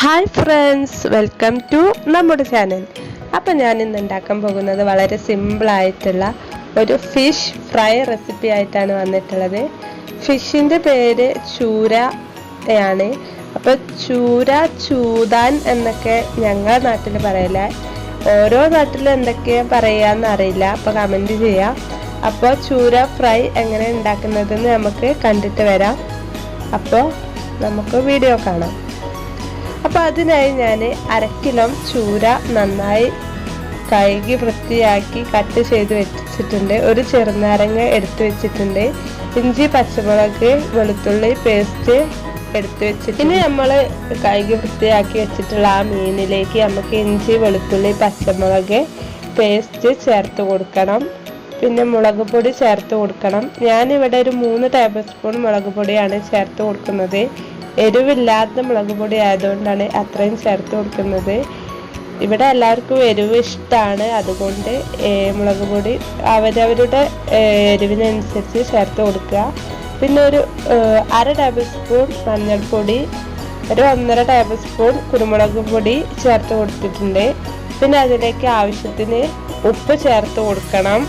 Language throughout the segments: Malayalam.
ഹായ് ഫ്രണ്ട്സ് വെൽക്കം ടു നമ്മുടെ ചാനൽ അപ്പം ഞാൻ ഇന്ന് ഉണ്ടാക്കാൻ പോകുന്നത് വളരെ സിമ്പിളായിട്ടുള്ള ഒരു ഫിഷ് ഫ്രൈ റെസിപ്പി ആയിട്ടാണ് വന്നിട്ടുള്ളത്. ഫിഷിന്റെ പേര് ചൂരയാണ്. അപ്പോൾ ചൂര ചൂതാൻ എന്നൊക്കെ ഞങ്ങളുടെ നാട്ടിൽ പറയില്ല. ഓരോ നാട്ടിലും എന്തൊക്കെയാണ് പറയുക അറിയില്ല. അപ്പോൾ കമന്റ് ചെയ്യാം. അപ്പോൾ ചൂര ഫ്രൈ എങ്ങനെ ഉണ്ടാക്കുന്നതെന്ന് നമുക്ക് കണ്ടിട്ട് വരാം. അപ്പോൾ നമുക്ക് വീഡിയോ കാണാം. അപ്പോൾ അതിനായി ഞാൻ അരക്കിലോ ചൂര നന്നായി കഴുകി വൃത്തിയാക്കി കട്ട് ചെയ്ത് വെച്ചിട്ടുണ്ട്. ഒരു ചെറുനാരങ്ങ എടുത്തു വെച്ചിട്ടുണ്ട്. ഇഞ്ചി പച്ചമുളക് വെളുത്തുള്ളി പേസ്റ്റ് എടുത്തു വെച്ചിട്ട് ഇനി നമ്മൾ കഴുകി വൃത്തിയാക്കി വെച്ചിട്ടുള്ള ആ മീനിലേക്ക് നമുക്ക് ഇഞ്ചി വെളുത്തുള്ളി പച്ചമുളക് പേസ്റ്റ് ചേർത്ത് കൊടുക്കണം. പിന്നെ മുളക് പൊടി ചേർത്ത് കൊടുക്കണം. ഞാനിവിടെ ഒരു മൂന്ന് ടേബിൾ സ്പൂൺ മുളക് പൊടിയാണ് ചേർത്ത് കൊടുക്കുന്നത്. എരിവില്ലാത്ത മുളക് പൊടി ആയതുകൊണ്ടാണ് അത്രയും ചേർത്ത് കൊടുക്കുന്നത്. ഇവിടെ എല്ലാവർക്കും എരിവ് ഇഷ്ടമാണ് അതുകൊണ്ട് മുളക് പൊടി അവരവരുടെ എരിവിനനുസരിച്ച് ചേർത്ത് കൊടുക്കുക. പിന്നെ ഒരു അര ടേബിൾ സ്പൂൺ മഞ്ഞൾപ്പൊടി ഒരു ഒന്നര ടേബിൾ സ്പൂൺ കുരുമുളക് പൊടി ചേർത്ത് കൊടുത്തിട്ടുണ്ട്. പിന്നെ അതിലേക്ക് ആവശ്യത്തിന് ഉപ്പ് ചേർത്ത് കൊടുക്കണം.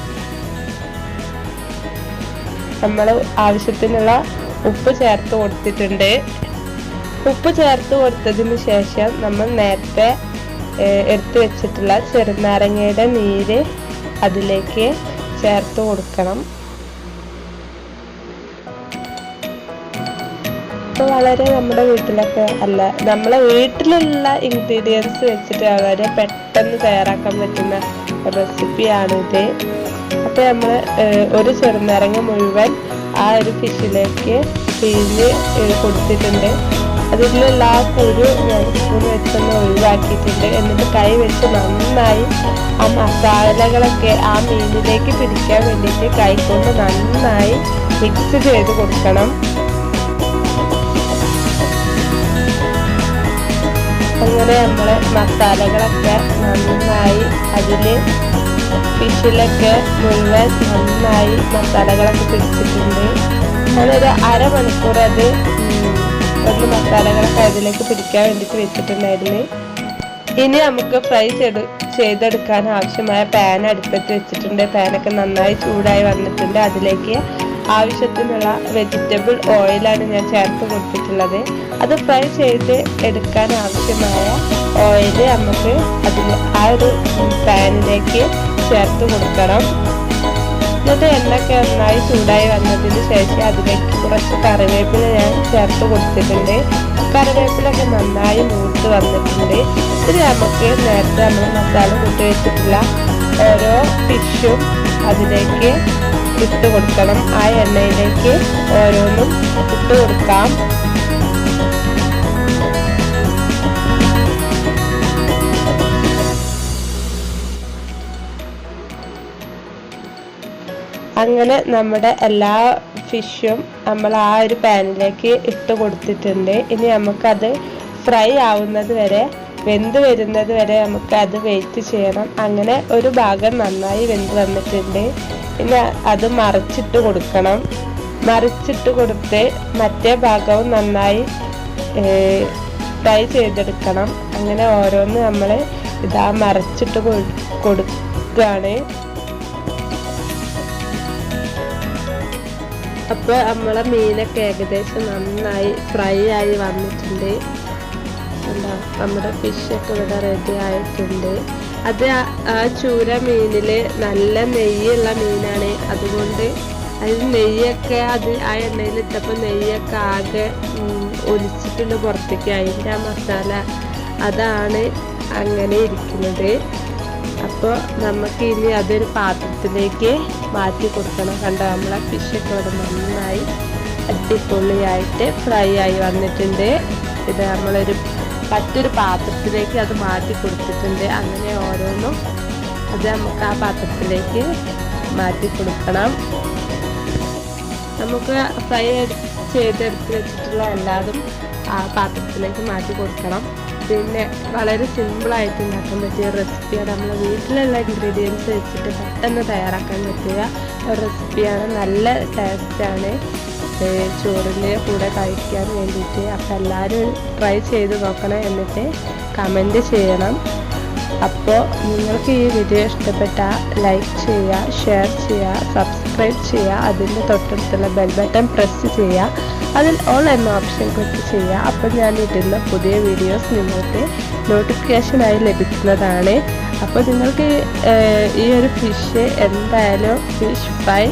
നമ്മൾ ആവശ്യത്തിനുള്ള ഉപ്പ് ചേർത്ത് കൊടുത്തിട്ടുണ്ട്. ഉപ്പ് ചേർത്ത് കൊടുത്തതിന് ശേഷം നമ്മൾ നേരത്തെ എടുത്തു വെച്ചിട്ടുള്ള ചെറുനാരങ്ങയുടെ നീര് അതിലേക്ക് ചേർത്ത് കൊടുക്കണം. ഇപ്പോൾ വളരെ നമ്മുടെ വീട്ടിലൊക്കെ അല്ല നമ്മളെ വീട്ടിലുള്ള ഇൻഗ്രീഡിയൻസ് വെച്ചിട്ട് വളരെ പെട്ടെന്ന് തയ്യാറാക്കാൻ പറ്റുന്ന റെസിപ്പിയാണിത് അപ്പോൾ നമ്മൾ ഒരു ചെറുനാരങ്ങ മുഴുവൻ ആ ഒരു ഫിഷിലേക്ക് പിഴിഞ്ഞ് കൊടുത്തിട്ടുണ്ട്. അതിലുള്ള ആ കുരു ഞാൻ സ്പൂൺ വെച്ചൊന്ന് ഒഴിവാക്കിയിട്ടുണ്ട് എന്നിട്ട് കൈ വെച്ച് നന്നായി ആ മസാലകളൊക്കെ ആ മീനിലേക്ക് പിടിക്കാൻ വേണ്ടിയിട്ട് കൈ കൊണ്ട് നന്നായി മിക്സ് ചെയ്ത് കൊടുക്കണം. അങ്ങനെ നമ്മൾ മസാലകളൊക്കെ നന്നായി അതിൽ ഫിഷിലൊക്കെ മുഴുവൻ നന്നായി മസാലകളൊക്കെ പിടിച്ചിട്ടുണ്ട്. ഞാനൊരു അരമണിക്കൂർ അത് ഒന്ന് മസാലകളൊക്കെ അതിലേക്ക് പിടിക്കാൻ വേണ്ടിയിട്ട് വെച്ചിട്ടുണ്ടായിരുന്നു. ഇനി നമുക്ക് ഫ്രൈ ചെയ്ത് ചെയ്തെടുക്കാൻ ആവശ്യമായ പാൻ അടുപ്പത്ത് വെച്ചിട്ടുണ്ട്. പാനൊക്കെ നന്നായി ചൂടായി വന്നിട്ടുണ്ട്. അതിലേക്ക് ആവശ്യത്തിനുള്ള വെജിറ്റബിൾ ഓയിലാണ് ഞാൻ ചേർത്ത് കൊടുത്തിട്ടുള്ളത്. അത് ഫ്രൈ ചെയ്ത് എടുക്കാൻ ആവശ്യമായ ഓയിൽ നമുക്ക് അതിൽ ആ ഒരു പാനിലേക്ക് ചേർത്ത് കൊടുക്കണം. എന്നിട്ട് എണ്ണയൊക്കെ നന്നായി ചൂടായി വന്നതിന് ശേഷം അതിലേക്ക് കുറച്ച് കറിവേപ്പില ഞാൻ ചേർത്ത് കൊടുത്തിട്ടുണ്ട്. കറിവേപ്പിലൊക്കെ നന്നായി മൂത്ത് വന്നിട്ടുണ്ട്. ഇത് നമുക്ക് നേരത്തെ നമ്മൾ മസാല കൂട്ടി വെച്ചിട്ടുള്ള ഓരോ ഫിഷും അതിലേക്ക് ഇട്ട് കൊടുക്കണം. ആ എണ്ണയിലേക്ക് ഓരോന്നും ഇട്ട് കൊടുക്കാം. അങ്ങനെ നമ്മുടെ എല്ലാ ഫിഷും നമ്മൾ ആ ഒരു പാനിലേക്ക് ഇട്ട് കൊടുത്തിട്ടുണ്ട്. ഇനി നമുക്കത് ഫ്രൈ ആവുന്നത് വരെ വെന്ത് വരുന്നത് വരെ നമുക്ക് അത് വെയിറ്റ് ചെയ്യണം. അങ്ങനെ ഒരു ഭാഗം നന്നായി വെന്ത് വന്നിട്ടുണ്ട്. ഇനി അത് മറിച്ചിട്ട് കൊടുക്കണം. മറിച്ചിട്ട് കൊടുത്ത് മറ്റേ ഭാഗവും നന്നായി ഫ്രൈ ചെയ്തെടുക്കണം. അങ്ങനെ ഓരോന്ന് നമ്മൾ ഇതാ മറിച്ചിട്ട് കൊടുക്കുകയാണ് അപ്പോൾ നമ്മളെ മീനൊക്കെ ഏകദേശം നന്നായി ഫ്രൈ ആയി വന്നിട്ടുണ്ട്. എന്താ നമ്മുടെ ഫിഷൊക്കെ ഇവിടെ റെഡി ആയിട്ടുണ്ട്. അത് ആ ചൂര മീനിൽ നല്ല നെയ്യുള്ള മീനാണ്. അതുകൊണ്ട് അതിൽ നെയ്യൊക്കെ അത് ആ എണ്ണയിലിട്ടപ്പോൾ നെയ്യൊക്കെ ആകെ ഒലിച്ചിട്ടുണ്ട് പുറത്തേക്ക്. അതിന്റെ ആ മസാല അതാണ് അങ്ങനെ ഇരിക്കുന്നത്. അപ്പോൾ നമുക്ക് ഇനി അതൊരു പാത്രത്തിലേക്ക് മാറ്റി കൊടുക്കണം. കണ്ടോ നമ്മളെ ഫിഷൊക്കെ ഇവിടെ നന്നായി അടിപൊളിയായിട്ട് ഫ്രൈ ആയി വന്നിട്ടുണ്ട്. ഇത് നമ്മളൊരു മറ്റൊരു പാത്രത്തിലേക്ക് അത് മാറ്റി കൊടുത്തിട്ടുണ്ട്. അങ്ങനെ ഓരോന്നും അത് നമുക്ക് ആ പാത്രത്തിലേക്ക് മാറ്റി കൊടുക്കണം. നമുക്ക് ഫ്രൈ ചെയ്തെടുത്ത് വെച്ചിട്ടുള്ള എല്ലാതും ആ പാത്രത്തിലേക്ക് മാറ്റി കൊടുക്കണം. പിന്നെ വളരെ സിമ്പിളായിട്ട് ഉണ്ടാക്കാൻ പറ്റിയ റെസിപ്പിയാണ് നമ്മൾ വീട്ടിലുള്ള ഇൻഗ്രീഡിയൻസ് വെച്ചിട്ട് പെട്ടെന്ന് തയ്യാറാക്കാൻ പറ്റിയ ഒരു റെസിപ്പിയാണ് നല്ല ടേസ്റ്റാണ് ചോറിന്റെ കൂടെ കഴിക്കാൻ വേണ്ടിയിട്ട്. അപ്പോൾ എല്ലാവരും ട്രൈ ചെയ്ത് നോക്കണം എന്നിട്ട് കമന്റ് ചെയ്യണം. അപ്പോൾ നിങ്ങൾക്ക് ഈ വീഡിയോ ഇഷ്ടപ്പെട്ട ലൈക്ക് ചെയ്യുക ഷെയർ ചെയ്യുക സബ്സ്ക്രൈബ് ചെയ്യുക അതിന്റെ തൊട്ടടുത്തുള്ള ബെൽ ബട്ടൺ പ്രസ് ചെയ്യുക. അതിൽ ഓൾ എന്ന ഓപ്ഷൻ ക്ലിക്ക് ചെയ്യുക. അപ്പോൾ ഞാൻ ഇടുന്ന പുതിയ വീഡിയോസ് നിങ്ങൾക്ക് നോട്ടിഫിക്കേഷനായി ലഭിക്കുന്നതാണ്. അപ്പോൾ നിങ്ങൾക്ക് ഈ ഒരു ഫിഷ് എന്തായാലും ഫിഷ് ഫ്രൈ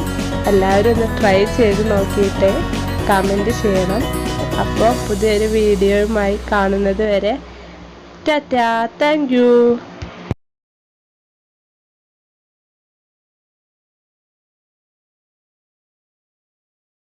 എല്ലാവരും ഒന്ന് ട്രൈ ചെയ്ത് നോക്കിയിട്ട് കമന്റ് ചെയ്യണം. അപ്പോൾ പുതിയൊരു വീഡിയോയുമായി കാണുന്നത് വരെ ടാറ്റാ താങ്ക് യു